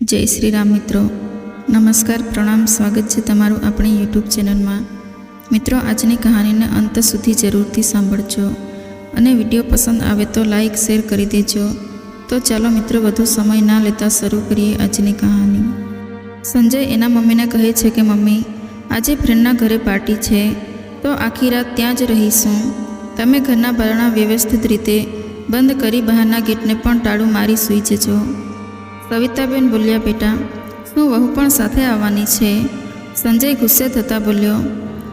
જય શ્રી રામ મિત્રો. નમસ્કાર, પ્રણામ, સ્વાગત છે તમારું આપણી યુટ્યુબ ચેનલમાં. મિત્રો, આજની કહાનીને અંત સુધી જરૂરથી સાંભળજો અને વીડિયો પસંદ આવે તો લાઈક, શેર કરી દેજો. તો ચાલો મિત્રો, વધુ સમય ના લેતા શરૂ કરીએ આજની કહાની. સંજય એના મમ્મીને કહે છે કે, મમ્મી, આજે ફ્રેન્ડના ઘરે પાર્ટી છે, તો આખી રાત ત્યાં જ રહીશું. તમે ઘરના બારણા વ્યવસ્થિત રીતે બંધ કરી બહારના ગેટને પણ ટાળું મારી સૂઈ જજો. સવિતાબેન બોલ્યા, બેટા, શું વહુ પણ સાથે આવવાની છે? સંજય ગુસ્સે થતાં બોલ્યો,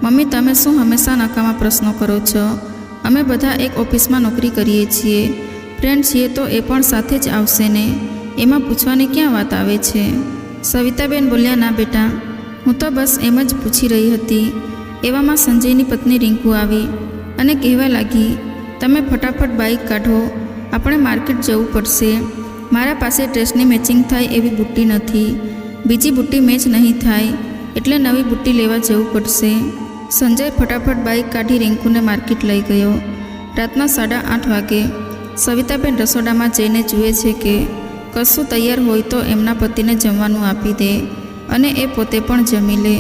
મમ્મી, તમે શું હંમેશા નકામા પ્રશ્નો કરો છો? અમે બધા એક ઓફિસમાં નોકરી કરીએ છીએ. ફ્રેન્ડ છીએ તો એ પણ સાથે જ આવશે ને? એમાં પૂછવાની ક્યાં વાત આવે છે? સવિતાબેન બોલ્યા, ના, બેટા, હું તો બસ એમ જ પૂછી રહી હતી. એવામાં સંજયની પત્ની રિંકુ આવી અને કહેવા લાગી, તમે ફટાફટ બાઇક કાઢો, આપણે માર્કેટ જવું પડશે. મારા પાસે ડ્રેસની મેચિંગ થાય એવી બુટ્ટી નથી. બીજી બુટ્ટી મેચ નહીં થાય, એટલે નવી બુટ્ટી લેવા જવું પડશે. સંજય ફટાફટ બાઇક કાઢી રિંકુને માર્કેટ લઈ ગયો. રાતના સાડા આઠ વાગે, સવિતાબેન રસોડામાં જઈને જુએ છે કે કશું તૈયાર હોય તો એમના પતિને જમવાનું આપી દે અને એ પોતે પણ જમી લે.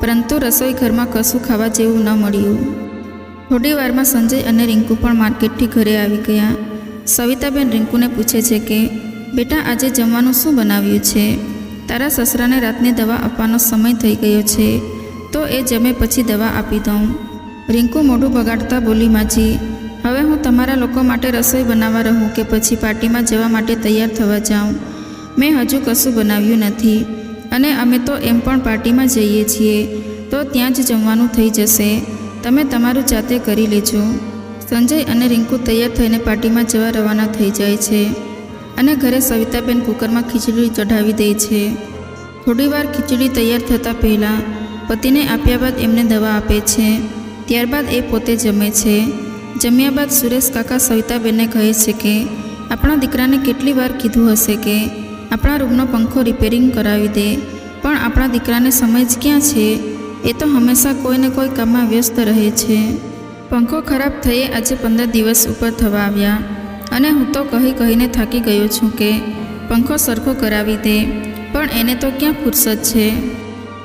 પરંતુ રસોઈ ઘરમાં કશું ખાવા જેવું ન મળ્યું. થોડી વારમાં સંજય અને રિંકુ પણ માર્કેટથી ઘરે આવી ગયા. સવિતાબેન રિંકુને પૂછે છે કે બેટા, આજે જમવાનું શું બનાવ્યું છે? તારા સસરાને રાતની દવા આપવાનો સમય થઈ ગયો છે, તો એ જમે પછી દવા આપી દઉં. રિંકુ મોઢું બગાડતા બોલી, માજી, હવે હું તમારા લોકો માટે રસોઈ બનાવવા રહું કે પછી પાર્ટીમાં જવા માટે તૈયાર થવા જાઉં? મેં હજુ કશું બનાવ્યું નથી. અને અમે તો એમ પણ પાર્ટીમાં જઈએ છીએ, તો ત્યાં જ જમવાનું થઈ જશે. તમે તમારું જાતે કરી લેજો. સંજય અને રિંકુ તૈયાર થઈને પાર્ટીમાં જવા રવાના થઈ જાય છે. અને ઘરે સવિતાબેન કુકરમાં ખીચડી ચઢાવી દે છે. થોડીવાર ખીચડી તૈયાર થતાં પહેલાં પતિને આપ્યા બાદ એમને દવા આપે છે. ત્યારબાદ એ પોતે જમે છે. જમ્યા બાદ સુરેશ કાકા સવિતાબેનને કહે છે કે, આપણા દીકરાને કેટલી વાર કીધું હશે કે, આપણા રૂમનો પંખો રિપેરિંગ કરાવી દે, પણ આપણા દીકરાને સમય જ ક્યાં છે? એ તો હંમેશા કોઈને કોઈ કામમાં વ્યસ્ત રહે છે. પંખો ખરાબ થયે આજે પંદર દિવસ ઉપર થવા આવ્યા. અને હું તો કહી કહીને થાકી ગયો છું કે પંખો સરખો કરાવી દે, પણ એને તો ક્યાં ફુરસદ છે?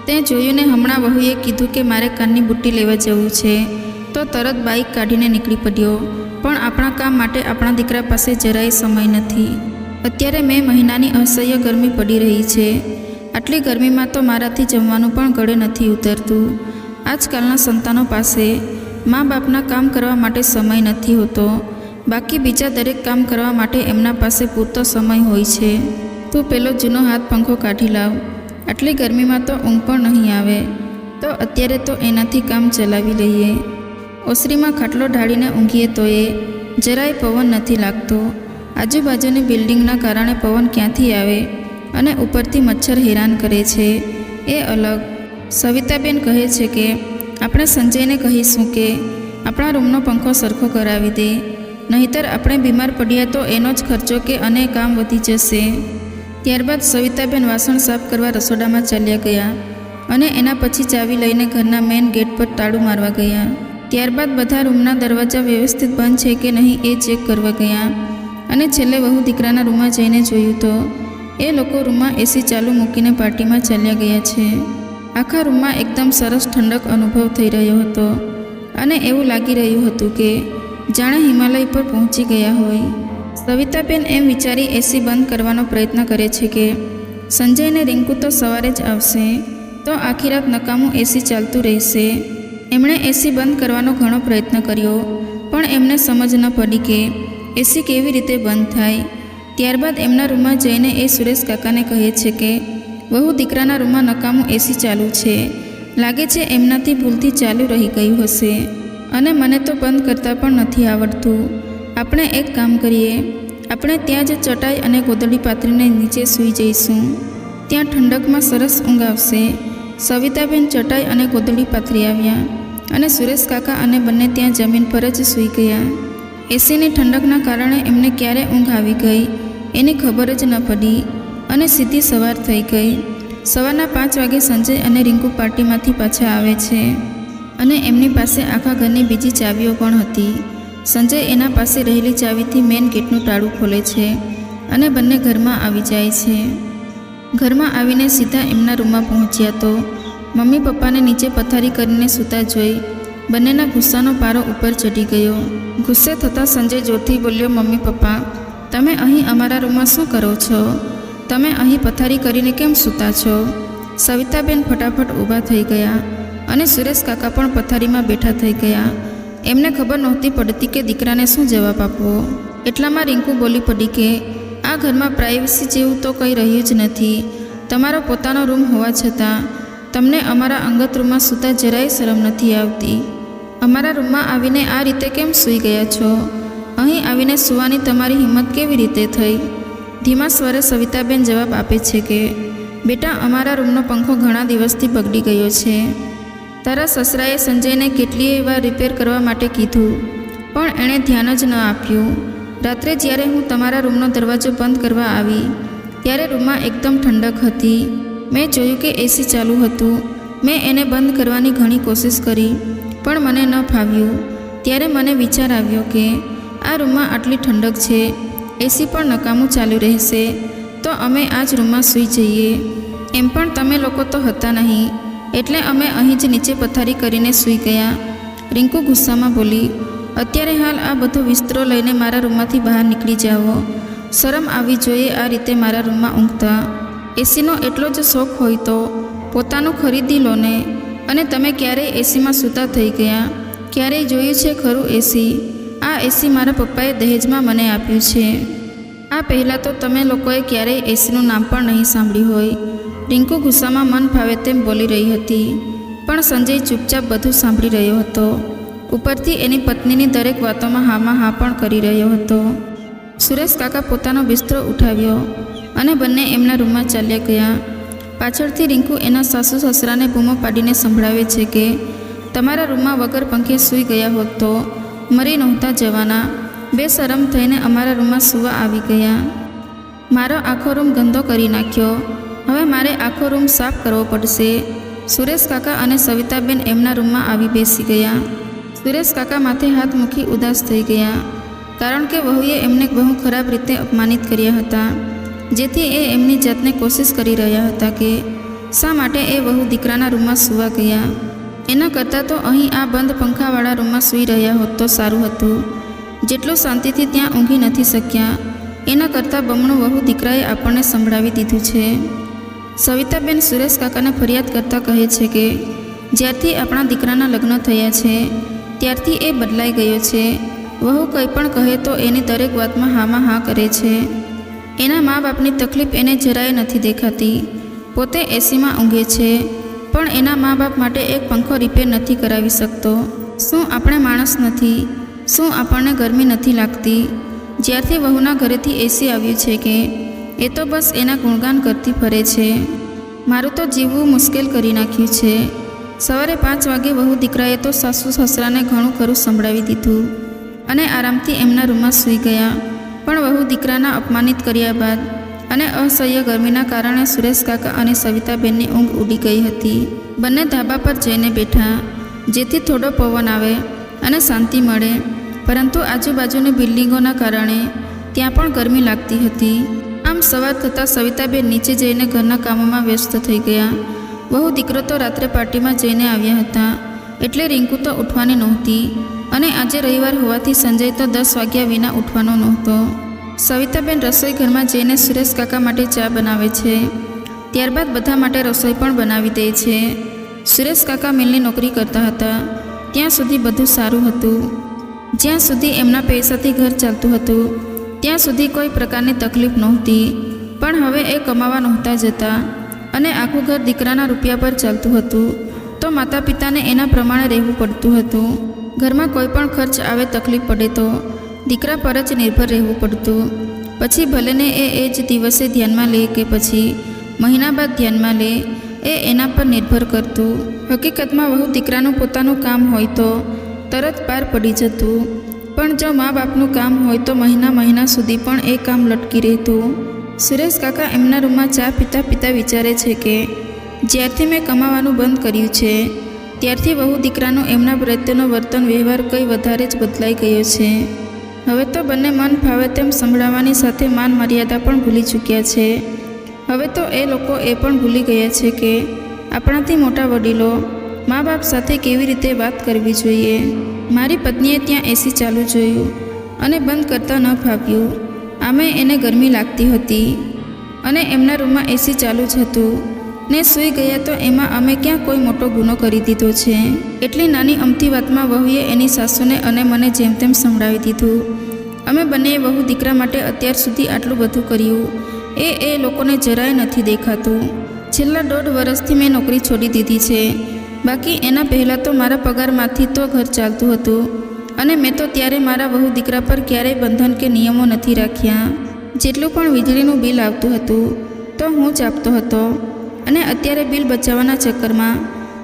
તે જોયું હમણાં વહુએ કીધું કે મારે કાનની બુટ્ટી લેવા જવું છે, તો તરત બાઇક કાઢીને નીકળી પડ્યો. પણ આપણા કામ માટે આપણા દીકરા પાસે જરાય સમય નથી. અત્યારે મે મહિનાની અસહ્ય ગરમી પડી રહી છે. આટલી ગરમીમાં તો મારાથી જમવાનું પણ ગળે નથી ઉતરતું. આજકાલના સંતાનો પાસે મા બાપના કામ કરવા માટે સમય નથી હોતો. બાકી બીજા દરેક કામ કરવા માટે એમના પાસે પૂરતો સમય હોય છે. તું પેલો જૂનો હાથ પંખો કાઢી લાવ. આટલી ગરમીમાં તો ઊંઘ પણ નહીં આવે. તો અત્યારે તો એનાથી કામ ચલાવી લઈએ. ઓસરીમાં ખાટલો ઢાળીને ઊંઘીએ તો એ જરાય પવન નથી લાગતો. આજુબાજુની બિલ્ડિંગના કારણે પવન ક્યાંથી આવે? અને ઉપરથી મચ્છર હેરાન કરે છે. એ અલગ. સવિતાબેન કહે છે કે, આપણે સંજયને કહીશું કે, આપણા રૂમનો પંખો સરખો કરાવી દે. નહીતર આપણે બીમાર પડ્યા તો એનો જ ખર્ચો કે અને કામ વધી જશે. ત્યારબાદ સવિતાબેન વાસણ સાફ કરવા રસોડામાં ચાલ્યા ગયા અને એના પછી ચાવી લઈને ઘરના મેઇન ગેટ પર તાળું મારવા ગયા. ત્યારબાદ બધા રૂમના દરવાજા વ્યવસ્થિત બંધ છે કે નહીં એ ચેક કરવા ગયા અને છેલ્લે વહુ દીકરાના રૂમમાં જઈને જોયું તો એ લોકો રૂમમાં એસી ચાલુ મૂકીને પાર્ટીમાં ચાલ્યા ગયા છે. આખા રૂમમાં એકદમ સરસ ઠંડક અનુભવ થઈ રહ્યો હતો અને એવું લાગી રહ્યું હતું કે જાણે હિમાલય પર પહોંચી ગયા હોય. સવિતાબેન એમ વિચારી એસી બંધ કરવાનો પ્રયત્ન કરે છે કે, સંજયને રિંકુ તો સવારે જ આવશે, તો આખી રાત નકામું એસી ચાલતું રહેશે. એમણે એસી બંધ કરવાનો ઘણો પ્રયત્ન કર્યો, પણ એમને સમજ ન પડી કે, એસી કેવી રીતે બંધ થાય. ત્યારબાદ એમના રૂમમાં જઈને એ સુરેશ કાકાને કહે છે કે, વહુ દીકરાના રૂમમાં નકામું એસી ચાલુ છે. લાગે છે એમનાથી ભૂલથી ચાલુ રહી ગયું હશે. અને મને તો બંધ કરતાં પણ નથી આવડતું. આપણે એક કામ કરીએ. આપણે ત્યાં જ ચટાઈ અને ગોદડી પાથરીને નીચે સૂઈ જઈશું. ત્યાં ઠંડકમાં સરસ ઊંઘ આવશે સવિતાબેન ચટાઈ અને ગોદડી પાથરી આવ્યા અને સુરેશ કાકા અને બંને ત્યાં જમીન પર જ સૂઈ ગયા. એસીની ઠંડકના કારણે એમને ક્યારે ઊંઘ આવી ગઈ એની ખબર જ ન પડી અને સીધી સવાર થઈ ગઈ. સવારના પાંચ વાગે સંજય અને રિંકુ પાર્ટીમાંથી પાછા આવે છે. અને એમની પાસે આખા ઘરની બીજી ચાવીઓ પણ હતી. સંજય એના પાસે રહેલી ચાવીથી મેઇન ગેટનું તાળું ખોલે છે અને બંને ઘરમાં આવી જાય છે. ઘરમાં આવીને સીધા એમના રૂમમાં પહોંચ્યા તો મમ્મી પપ્પાને નીચે પથારી કરીને સૂતા જોઈ. બંનેના ગુસ્સાનો પારો ઉપર ચડી ગયો. ગુસ્સે થતાં સંજય જોરથી બોલ્યો, મમ્મી પપ્પા, તમે અહીં અમારા રૂમમાં શું કરો છો? તમે અહીં પથારી કરીને કેમ સૂતા છો? સવિતાબેન ફટાફટ ઊભા થઈ ગયા. અને સુરેશ કાકા પણ પથારીમાં બેઠા થઈ ગયા. એમને ખબર નહોતી પડતી કે દીકરાને શું જવાબ આપવો. એટલામાં રિંકુ બોલી પડી કે, આ ઘરમાં પ્રાઇવસી જેવું તો કંઈ રહ્યું જ નથી. તમારો પોતાનો રૂમ હોવા છતાં, તમને અમારા અંગત રૂમમાં સૂતા જરાય શરમ નથી આવતી. અમારા રૂમમાં આવીને આ રીતે કેમ સૂઈ ગયા છો? અહીં આવીને સૂવાની તમારી હિંમત કેવી રીતે થઈ? ધીમા સ્વરે સવિતાબેન જવાબ આપે છે કે, બેટા, અમારા રૂમનો પંખો ઘણા દિવસથી બગડી ગયો છે. તારા સસરાએ સંજયને કેટલીય વાર રિપેર કરવા માટે કીધું, પણ એણે ધ્યાન જ ન આપ્યું. રાત્રે જ્યારે હું તમારા રૂમનો દરવાજો બંધ કરવા આવી, ત્યારે રૂમમાં એકદમ ઠંડક હતી. મેં જોયું કે એસી ચાલુ હતું. મેં એને બંધ કરવાની ઘણી કોશિશ કરી, પણ મને ન ફાવ્યું. ત્યારે મને વિચાર આવ્યો કે, આ રૂમમાં આટલી ઠંડક છે એસી પણ નકામું ચાલુ રહેશે, તો અમે આ જ રૂમમાં સૂઈ જઈએ. એમ પણ તમે લોકો તો હતા નહીં. એટલે અમે અહીં જ નીચે પથારી કરીને સૂઈ ગયા. રિંકુ ગુસ્સામાં બોલી, અત્યારે હાલ આ બધો વિસ્તરો લઈને મારા રૂમમાંથી બહાર નીકળી જાઓ. શરમ આવી જોઈએ આ રીતે મારા રૂમમાં ઊંઘતા. એસીનો એટલો જ શોખ હોય તો પોતાનું ખરીદી લો ને. અને તમે ક્યારેય એસીમાં સૂતા થઈ ગયા. ક્યારેય જોયું છે ખરું એસી? આ એસી મારા પપ્પાએ દહેજમાં મને આપ્યું છે. આ પહેલાં તો તમે લોકોએ ક્યારેય એસીનું નામ પણ નહીં સાંભળ્યું હોય. રિંકુ ગુસ્સામાં મન ફાવે તેમ બોલી રહી હતી, પણ સંજય ચૂપચાપ બધું સાંભળી રહ્યો હતો. ઉપરથી એની પત્નીની દરેક વાતોમાં હામાં હા પણ કરી રહ્યો હતો. સુરેશ કાકા પોતાનો બિસ્તરો ઉઠાવ્યો અને બંને એમના રૂમમાં ચાલ્યા ગયા. પાછળથી રિંકુ એના સાસુ સસરાને બૂમો પાડીને સંભળાવે છે કે, તમારા રૂમમાં વગર પંખે સૂઈ ગયા હોત તો મરી નહોતા જવાના. બેશરમ થઈને અમારા રૂમમાં સૂવા આવી ગયા. મારો આખો રૂમ ગંદો કરી નાખ્યો. હવે મારે આખો રૂમ સાફ કરવો પડશે. સુરેશ કાકા અને સવિતાબેન એમના રૂમમાં આવી બેસી ગયા. સુરેશ કાકા માથે હાથ મૂકી ઉદાસ થઈ ગયા, કારણ કે વહુએ એમને બહુ ખરાબ રીતે અપમાનિત કર્યા હતા, જેથી એ એમની જાતને કોશિશ કરી રહ્યા હતા કે, શા માટે એ વહુ દીકરાના રૂમમાં સૂવા ગયા? એના કરતાં તો અહીં આ બંધ પંખાવાળા રૂમમાં સૂઈ રહ્યા હોત તો સારું હતું. જેટલું શાંતિથી ત્યાં ઊંઘી નથી શક્યા. એના કરતાં બમણું વહુ દીકરાએ આપણને સંભળાવી દીધું છે. સવિતાબેન સુરેશ કાકાને ફરિયાદ કરતાં કહે છે કે, જ્યારથી આપણા દીકરાના લગ્ન થયા છે, ત્યારથી એ બદલાઈ ગયો છે. વહુ કંઈ પણ કહે તો એની દરેક વાતમાં હામાં હા કરે છે. એના મા બાપની તકલીફ એને જરાય નથી દેખાતી. પોતે એસીમાં ઊંઘે છે, પણ એના મા બાપ માટે એક પંખો રિપેર નથી કરાવી શકતો. શું આપણે માણસ નથી? શું આપણને ગરમી નથી લાગતી? જ્યારથી વહુના ઘરેથી એસી આવ્યું છે કે એ તો બસ એના ગુણગાન કરતી ફરે છે. મારું તો જીવવું મુશ્કેલ કરી નાખ્યું છે. સવારે પાંચ વાગે વહુ દીકરાએ તો સાસુ સસરાને ઘણું ખરું સંભળાવી દીધું અને આરામથી એમના રૂમમાં સૂઈ ગયા. પણ વહુ દીકરાના અપમાનિત કર્યા બાદ અને અસહ્ય ગરમીના કારણે સુરેશ કાકા અને સવિતાબેનની ઊંઘ ઉડી ગઈ હતી. બંને ધાબા પર જઈને બેઠા. જેથી થોડો પવન આવે અને શાંતિ મળે. પરંતુ આજુબાજુની બિલ્ડિંગોના કારણે ત્યાં પણ ગરમી લાગતી હતી. આમ સવાર થતાં સવિતાબેન નીચે જઈને ઘરના કામોમાં વ્યસ્ત થઈ ગયા. બહુ દીકરો તો રાત્રે પાર્ટીમાં જઈને આવ્યા હતા. એટલે રિંકુ તો ઉઠવાની નહોતી અને આજે રવિવાર હોવાથી સંજય તો દસ વાગ્યા વિના ઉઠવાનો નહોતો. સવિતાબેન રસોઈ ઘરમાં જઈને સુરેશ કાકા માટે ચા બનાવે છે. ત્યારબાદ બધા માટે રસોઈ પણ બનાવી દે છે. સુરેશ કાકા મિલની નોકરી કરતા હતા. ત્યાં સુધી બધું સારું હતું. જ્યાં સુધી એમના પૈસાથી ઘર ચાલતું હતું. ત્યાં સુધી કોઈ પ્રકારની તકલીફ નહોતી, પણ હવે એ કમાવા નહોતા જતા અને આખું ઘર દીકરાના રૂપિયા પર ચાલતું હતું. તો માતા પિતાને એના પ્રમાણે રહેવું પડતું હતું. ઘરમાં કોઈ પણ ખર્ચ આવે તકલીફ પડે તો દીકરા પર જ નિર્ભર રહેવું પડતું. પછી ભલેને એ એ જ દિવસે ધ્યાનમાં લે કે પછી મહિના બાદ ધ્યાનમાં લે, એ એના પર નિર્ભર કરતું. હકીકતમાં વહુ દીકરાનું પોતાનું કામ હોય તો તરત પાર પડી જતું. પણ જો મા બાપનું કામ હોય તો મહિના મહિના સુધી પણ એ કામ લટકી રહેતું. સુરેશ કાકા એમના રૂમમાં ચા પીતા પીતા વિચારે છે કે, જ્યારથી મેં કમાવાનું બંધ કર્યું છે, ત્યારથી વહુ દીકરાનો એમના પ્રત્યેનો વર્તન વ્યવહાર કંઈ વધારે જ બદલાઈ ગયો છે. હવે તો બંને મન ફાવે તેમ સંભળાવવાની સાથે માન મર્યાદા પણ ભૂલી ચૂક્યા છે. હવે તો એ લોકો એ પણ ભૂલી ગયા છે કે, આપણાથી મોટા વડીલો, મા બાપ સાથે કેવી રીતે વાત કરવી જોઈએ? મારી પત્નીએ ત્યાં એસી ચાલુ જોયું અને બંધ કરતા ન ફાવ્યું આમે એને ગરમી લાગતી હતી અને એમના રૂમમાં એસી ચાલુ જ હતું. ને સૂઈ ગયા તો એમાં અમે ક્યાં કોઈ મોટો ગુનો કરી દીધો છે? એટલી નાની અમથી વાતમાં વહુએ એની સાસુને અને મને જેમ તેમ સંભળાવી દીધું. અમે બંનેએ વહુ દીકરા માટે અત્યાર સુધી આટલું બધું કર્યું. એ એ લોકોને જરાય નથી દેખાતું. છેલ્લા દોઢ વર્ષથી મેં નોકરી છોડી દીધી છે. બાકી એના પહેલાં તો મારા પગારમાંથી તો ઘર ચાલતું હતું. અને મેં તો ત્યારે મારા વહુ દીકરા પર ક્યારેય બંધન કે નિયમો નથી રાખ્યા. જેટલું પણ વીજળીનું બિલ આવતું હતું, તો હું જ આપતો હતો. અને અત્યારે બિલ બચાવવાના ચક્કરમાં,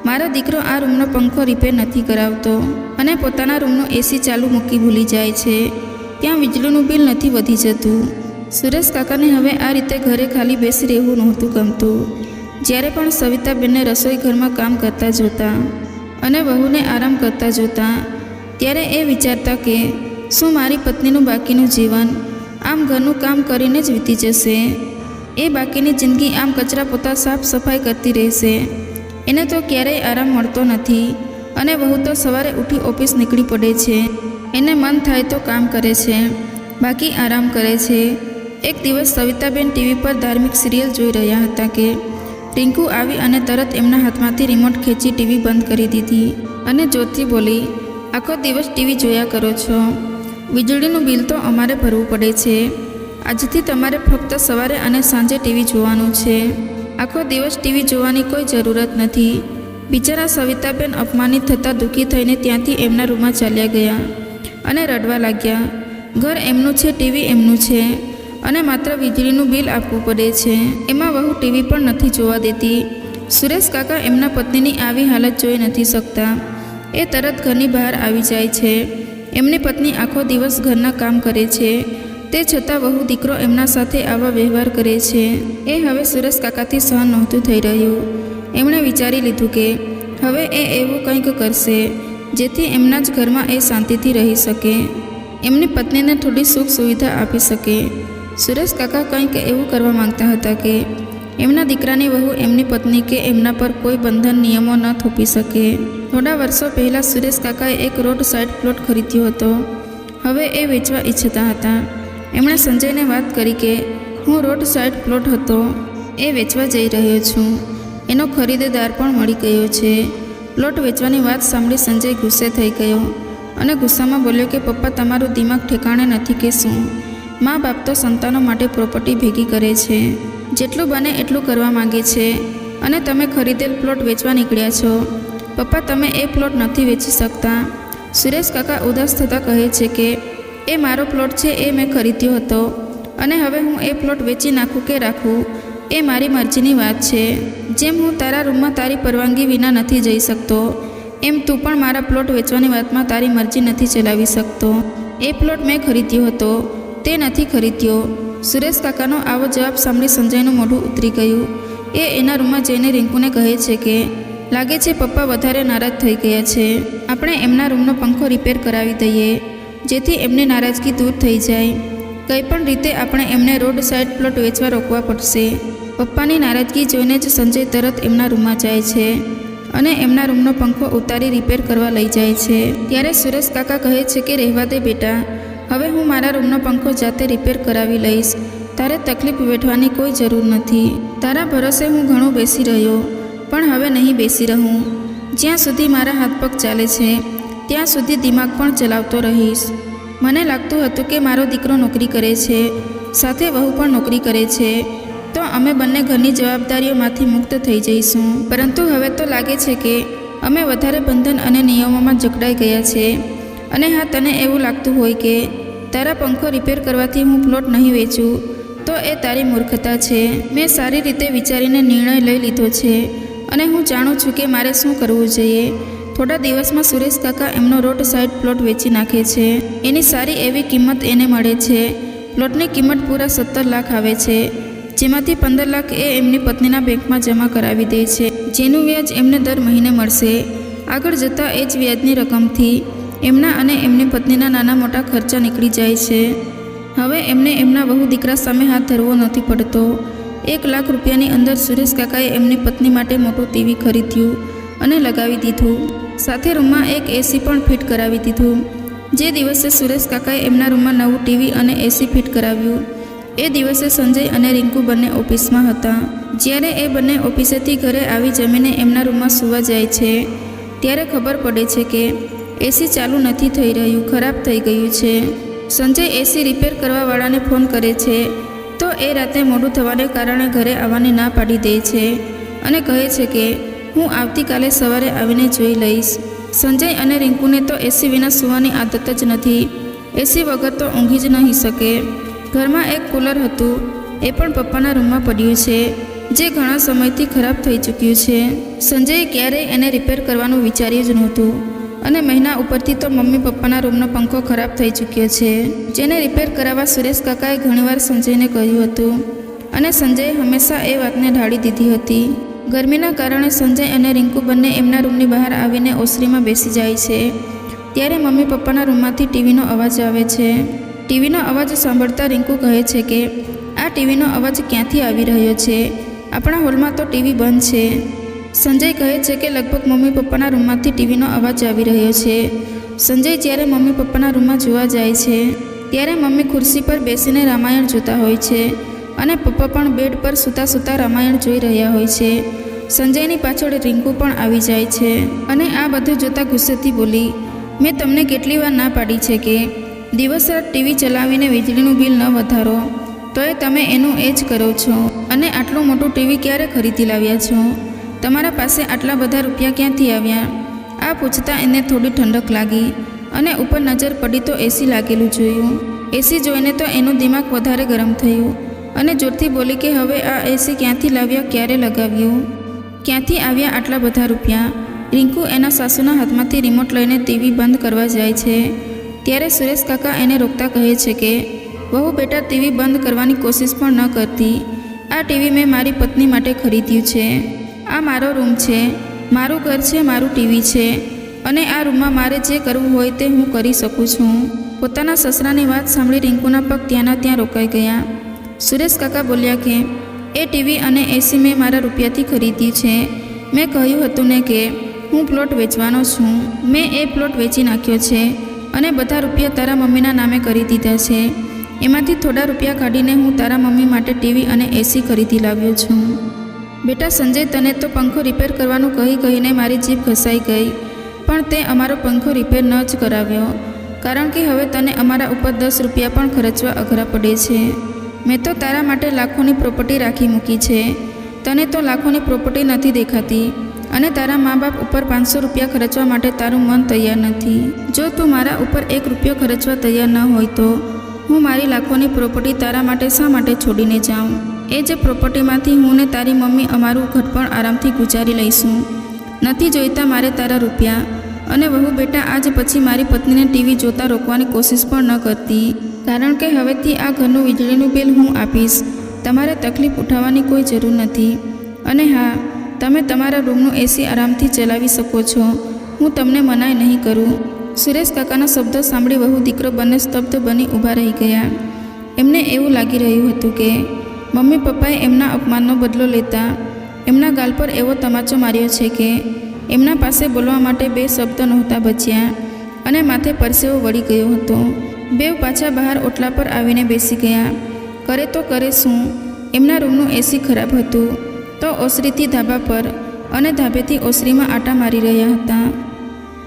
મારા દીકરો આ રૂમનો પંખો રિપેર નથી કરાવતો. અને પોતાના રૂમનું એસી ચાલુ મૂકી ભૂલી જાય છે. ત્યાં વીજળીનું બિલ નથી વધી જતું. સુરેશ કાકાને હવે આ રીતે ઘરે ખાલી બેસી રહેવું નહોતું ગમતું. જ્યારે પણ સવિતાબેનને રસોઈ ઘરમાં કામ કરતા જોતા અને વહુને આરામ કરતા જોતા, ત્યારે એ વિચારતા કે, શું મારી પત્નીનું બાકીનું જીવન આમ ઘરનું કામ કરીને જ વીતી જશે? એ બાકીની જિંદગી આમ કચરા પોતા સાફ સફાઈ કરતી રહેશે? એને તો ક્યારેય આરામ મળતો નથી અને વહુ તો સવારે ઉઠી ઓફિસ નીકળી પડે છે. એને મન થાય તો કામ કરે છે, બાકી આરામ કરે છે. એક દિવસ સવિતાબેન ટીવી પર ધાર્મિક સિરિયલ જોઈ રહ્યા હતા કે રિંકુ આવી અને તરત એમના હાથમાંથી રિમોટ ખેંચી ટીવી બંધ કરી દીધી અને જોતથી બોલી, આખો દિવસ ટીવી જોયા કરો છો. વીજળીનું બિલ તો અમારે ભરવું પડે છે. આજથી તમારે ફક્ત સવારે અને સાંજે ટીવી જોવાનું છે. આખો દિવસ ટીવી જોવાની કોઈ જરૂરત નથી. બિચારા સવિતાબેન અપમાનિત થતાં દુઃખી થઈને ત્યાંથી એમના રૂમમાં ચાલ્યા ગયા અને રડવા લાગ્યા. ઘર એમનું છે, ટીવી એમનું છે. અને માત્ર વીજળીનું બિલ આપવું પડે છે. એમાં વહુ ટીવી પણ નથી જોવા દેતી. સુરેશ કાકા એમના પત્નીની આવી હાલત જોઈ નથી શકતા. એ તરત ઘરની બહાર આવી જાય છે. એમની પત્ની આખો દિવસ ઘરના કામ કરે છે. તે છતાં વહુ દીકરો એમના સાથે આવા વ્યવહાર કરે છે. એ હવે સુરેશ કાકાથી સહન નહોતું થઈ રહ્યું. એમણે વિચારી લીધું કે, હવે એ એવું કંઈક કરશે, જેથી એમના જ ઘરમાં એ શાંતિથી રહી શકે. એમની પત્નીને થોડી સુખ સુવિધા આપી શકે. સુરેશ કાકા કંઈક એવું કરવા માંગતા હતા કે, એમના દીકરાની વહુ એમની પત્ની કે એમના પર કોઈ બંધન નિયમો ન થોપી શકે. થોડા વર્ષો પહેલાં સુરેશ કાકાએ એક રોડ સાઇડ પ્લોટ ખરીદ્યો હતો. હવે એ વેચવા ઈચ્છતા હતા. એમણે સંજયને વાત કરી કે, હું રોડ સાઇડ પ્લોટ હતો. એ વેચવા જઈ રહ્યો છું. એનો ખરીદેદાર પણ મળી ગયો છે. પ્લોટ વેચવાની વાત સાંભળી સંજય ગુસ્સે થઈ ગયો અને ગુસ્સામાં બોલ્યો કે, પપ્પા, તમારું દિમાગ ઠેકાણે નથી કે શું? મા બાપ તો સંતાનો માટે પ્રોપર્ટી ભેગી કરે છે. જેટલું બને એટલું કરવા માંગે છે. અને તમે ખરીદેલ પ્લોટ વેચવા નીકળ્યા છો. પપ્પા, તમે એ પ્લોટ નથી વેચી શકતા. સુરેશ કાકા ઉદાસ થતાં કહે છે કે, એ મારો પ્લોટ છે, એ મેં ખરીદ્યો હતો. અને હવે હું એ પ્લોટ વેચી નાખું કે રાખું? એ મારી મરજીની વાત છે. જેમ હું તારા રૂમમાં તારી પરવાનગી વિના નથી જઈ શકતો, એમ તું પણ મારા પ્લોટ વેચવાની વાતમાં તારી મરજી નથી ચલાવી શકતો. એ પ્લોટ મેં ખરીદ્યો હતો. તે નથી ખરીદ્યો. સુરેશ કાકાનો આવો જવાબ સાંભળી સંજયનું મોઢું ઉતરી ગયું. એ એના રૂમમાં જઈને રિંકુને કહે છે કે, લાગે છે પપ્પા વધારે નારાજ થઈ ગયા છે. આપણે એમના રૂમનો પંખો રિપેર કરાવી દઈએ, જેથી એમની નારાજગી દૂર થઈ જાય. કંઈ પણ રીતે આપણે એમને રોડ સાઇડ પ્લોટ વેચવા રોકવા પડશે. પપ્પાની નારાજગી જોઈને જ સંજય તરત એમના રૂમમાં જાય છે અને એમના રૂમનો પંખો ઉતારી રિપેર કરવા લઈ જાય છે. ત્યારે સુરેશ કાકા કહે છે કે, રહેવા દે બેટા. હવે હું મારા રૂમનો પંખો જાતે રિપેર કરાવી લઈશ. તારે તકલીફ વેઠવાની કોઈ જરૂર નથી. તારા ભરોસે હું ઘણો બેસી રહ્યો, પણ હવે નહીં બેસી રહું. જ્યાં સુધી મારા હાથ પગ ચાલે છે, ત્યાં સુધી દિમાગ પણ ચલાવતો રહીશ. મને લાગતું હતું કે મારો દીકરો નોકરી કરે છે, સાથે વહુ પણ નોકરી કરે છે. તો અમે બંને ઘરની જવાબદારીઓમાંથી મુક્ત થઈ જઈશું. પરંતુ હવે તો લાગે છે કે અમે વધારે બંધન અને નિયમોમાં જકડાઈ ગયા છે. અને હા, તને એવું લાગતું હોય કે તારા પંખો રિપેર કરવાથી હું પ્લોટ નહીં વેચું, તો એ તારી મૂર્ખતા છે. મેં સારી રીતે વિચારીને નિર્ણય લઈ લીધો છે અને હું જાણું છું કે મારે શું કરવું જોઈએ. થોડા દિવસમાં સુરેશ કાકા એમનો રોડ સાઈડ પ્લોટ વેચી નાખે છે. એની સારી એવી કિંમત એને મળે છે. પ્લોટની કિંમત પૂરા સત્તર લાખ આવે છે. જેમાંથી પંદર લાખ એ એમની પત્નીના બેંકમાં જમા કરાવી દે છે. જેનું વ્યાજ એમને દર મહિને મળશે. આગળ જતાં એ જ વ્યાજની રકમથી એમના અને એમની પત્નીના નાના મોટા ખર્ચા નીકળી જાય છે. હવે એમને એમના બહુ દીકરા સામે હાથ ધરવો નથી પડતો. એક લાખ રૂપિયાની અંદર સુરેશ કાકાએ એમની પત્ની માટે મોટું ટીવી ખરીદ્યું અને લગાવી દીધું. સાથે રૂમમાં એક એસી પણ ફિટ કરાવી દીધું. જે દિવસે સુરેશ કાકાએ એમના રૂમમાં નવું ટીવી અને એસી ફિટ કરાવ્યું, એ દિવસે સંજય અને રિંકુ બંને ઓફિસમાં હતા. જ્યારે એ બંને ઓફિસેથી ઘરે આવી જમીને એમના રૂમમાં સૂવા જાય છે, ત્યારે ખબર પડે છે કે એસી ચાલુ નથી થઈ રહ્યું, ખરાબ થઈ ગયું છે. સંજય એસી રિપેર કરવાવાળાને ફોન કરે છે. તો એ રાતે મોડું થવાને કારણે ઘરે આવવાની ના પાડી દે છે અને કહે છે કે, હું આવતીકાલે સવારે આવીને જોઈ લઈશ. સંજય અને રિંકુને તો એસી વિના સૂવાની આદત જ નથી. એસી વગર તો ઊંઘી જ નહીં શકે. ઘરમાં એક કૂલર હતું. એ પણ પપ્પાના રૂમમાં પડ્યું છે, જે ઘણા સમયથી ખરાબ થઈ ચૂક્યું છે. સંજયે ક્યારેય એને રિપેર કરવાનું વિચાર્યું જ નહોતું. અને મહિના ઉપરથી તો મમ્મી પપ્પાના રૂમનો પંખો ખરાબ થઈ ચૂક્યો છે, જેને રિપેર કરાવવા સુરેશ કાકાએ ઘણીવાર સંજયને કહ્યું હતું. અને સંજયે હંમેશા એ વાતને ઢાળી દીધી હતી. ગરમીના કારણે સંજય અને રિંકુ બંને એમના રૂમની બહાર આવીને ઓસરીમાં બેસી જાય છે. ત્યારે મમ્મી પપ્પાના રૂમમાંથી ટીવીનો અવાજ આવે છે. ટીવીનો અવાજ સાંભળતા રિંકુ કહે છે કે, આ ટીવીનો અવાજ ક્યાંથી આવી રહ્યો છે? આપણા હોલમાં તો ટીવી બંધ છે. સંજય કહે છે કે લગભગ મમ્મી પપ્પાના રૂમમાંથી ટીવીનો અવાજ આવી રહ્યો છે. સંજય જ્યારે મમ્મી પપ્પાના રૂમમાં જોવા જાય છે, ત્યારે મમ્મી ખુરશી પર બેસીને રામાયણ જોતા હોય છે અને પપ્પા પણ બેડ પર સૂતા સૂતા રામાયણ જોઈ રહ્યા હોય છે. સંજયની પાછળ રિંકુ પણ આવી જાય છે અને આ બધું જોતાં ગુસ્સેથી બોલી, મેં તમને કેટલી વાર ના પાડી છે કે દિવસ રાત ટીવી ચલાવીને વીજળીનું બિલ ન વધારો, તોય તમે એનું એ જ કરો છો. અને આટલું મોટું ટીવી ક્યારે ખરીદી લાવ્યા છો? તમારા પાસે આટલા બધા રૂપિયા ક્યાંથી આવ્યા? આ પૂછતા એને થોડી ઠંડક લાગી અને ઉપર નજર પડી તો એસી લાગેલું જોયું. એસી જોઈને તો એનું દિમાગ વધારે ગરમ થયું અને જોરથી બોલી કે હવે આ એસી ક્યાંથી લાવ્યા, ક્યારે લગાવ્યું? ક્યાંથી આવ્યા આટલા બધા રૂપિયા? રિંકુ એના સાસુના હાથમાંથી રિમોટ લઈને ટીવી બંધ કરવા જાય છે. ત્યારે સુરેશ કાકા એને રોકતા કહે છે કે, વહુ બેટા, ટીવી બંધ કરવાની કોશિશ પણ ન કરતી. આ ટીવી મેં મારી પત્ની માટે ખરીદ્યું છે. આ મારો રૂમ છે. મારું ઘર છે, મારું ટીવી છે. અને આ રૂમમાં મારે જે કરવું હોય તે હું કરી શકું છું. પોતાના સસરાની વાત સાંભળી રિંકુના પગ ત્યાંના ત્યાં રોકાઈ ગયા. સુરેશ કાકા બોલ્યા કે, એ ટીવી અને એસી મેં મારા રૂપિયાથી ખરીદી છે. મેં કહ્યું હતું ને કે, હું પ્લોટ વેચવાનો છું. મેં એ પ્લોટ વેચી નાખ્યો છે અને બધા રૂપિયા તારા મમ્મીના નામે કરી દીધા છે. એમાંથી થોડા રૂપિયા કાઢીને હું તારા મમ્મી માટે ટીવી અને એસી ખરીદી લાવ્યો છું. બેટા સંજય, તને તો પંખો રિપેર કરવાનું કહી કહીને મારી જીભ ઘસાઈ ગઈ. પણ તે અમારો પંખો રિપેર ન જ કરાવ્યો. કારણ કે હવે તને અમારા ઉપર દસ રૂપિયા પણ ખર્ચવા અઘરા પડે છે. મેં તો તારા માટે લાખોની પ્રોપર્ટી રાખી મૂકી છે. તને તો લાખોની પ્રોપર્ટી નથી દેખાતી. અને તારા મા બાપ ઉપર પાંચસો રૂપિયા ખર્ચવા માટે તારું મન તૈયાર નથી. જો તું મારા ઉપર એક રૂપિયો ખર્ચવા તૈયાર ન હોય તો હું મારી લાખોની પ્રોપર્ટી તારા માટે શા માટે છોડીને જાઉં? એ જે પ્રોપર્ટીમાંથી હું ને તારી મમ્મી અમારું ઘર પણ આરામથી ગુજારી લઈશું. નથી જોઈતા મારે તારા રૂપિયા. અને વહુ બેટા, આજ પછી મારી પત્નીને ટીવી જોતા રોકવાની કોશિશ પણ ન કરતી. કારણ કે હવેથી આ ઘરનું વીજળીનું બિલ હું આપીશ. તમારે તકલીફ ઉઠાવવાની કોઈ જરૂર નથી. અને હા, તમે તમારા રૂમનું એસી આરામથી ચલાવી શકો છો. હું તમને મનાય નહીં કરું. સુરેશ કાકાના શબ્દો સાંભળી વહુ દીકરો બંને સ્તબ્ધ બની ઊભા રહી ગયા. એમને એવું લાગી રહ્યું હતું કે મમ્મી પપ્પાએ એમના અપમાનનો બદલો લેતા એમના ગાલ પર એવો તમાચો માર્યો છે કે એમના પાસે બોલવા માટે બે શબ્દ નહોતા બચ્યા અને માથે પરસેવો વળી ગયો હતો. બેવ પાછા બહાર ઓટલા પર આવીને બેસી ગયા. કરે તો કરે શું? એમના રૂમનું એસી ખરાબ હતું. તો ઓસરીથી ધાબા પર અને ધાબેથી ઓસરીમાં આટા મારી રહ્યા હતા.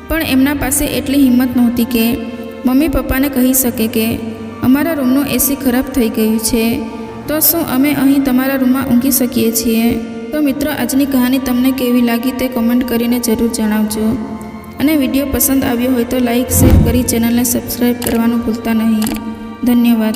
પણ એમના પાસે એટલી હિંમત નહોતી કે મમ્મી પપ્પાને કહી શકે કે અમારા રૂમનું એસી ખરાબ થઈ ગયું છે. તો શું અમે અહીં તમારા રૂમમાં ઊંઘી શકીએ છીએ? તો મિત્રો, આજની કહાની તમને કેવી લાગી તે કમેન્ટ કરીને જરૂર જણાવજો. અને વીડિયો પસંદ આવ્યો હોય તો લાઈક શેર કરી ચેનલને સબસ્ક્રાઈબ કરવાનું ભૂલતા નહીં. ધન્યવાદ.